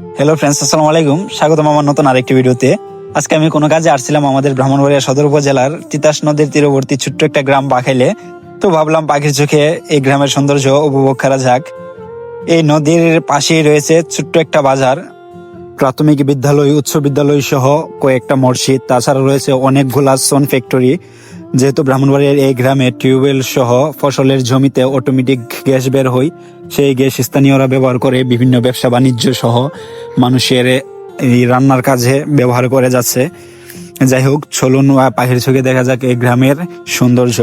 Hello friends আসসালামু আলাইকুম স্বাগতম আমার নতুন আরেকটি ভিডিওতে। আজকে আমি কোনো কাজে আসছিলাম আমাদের ব্রাহ্মণবাড়িয়া সদর উপজেলার তিতাস নদীর তীরবর্তী ছোট্ট একটা গ্রাম বাখাইলে তো ভাবলাম পাখির চোখে এই গ্রামের সৌন্দর্য উপভোগ করা যাক। এই নদীর পাশেই রয়েছে ছোট্ট একটা বাজার। প্রাথমিক বিদ্যালয়, উচ্চ বিদ্যালয় সহ কয়েকটা মসজিদ। তাছাড়া রয়েছে অনেকগুলা সোন ফ্যাক্টরি যেহেতু ব্রাহ্মণবাড়িয়ার এই গ্রামে টিউবওয়েল সহ ফসলের জমিতে অটোমেটিক গ্যাস বের হয়, সেই গ্যাস স্থানীয়রা ব্যবহার করে বিভিন্ন ব্যবসা বাণিজ্য সহ মানুষের এই রান্নার কাজে ব্যবহার করে যাচ্ছে। যাই হোক, চলুন পাখির চোখে দেখা যাক এই গ্রামের সৌন্দর্য।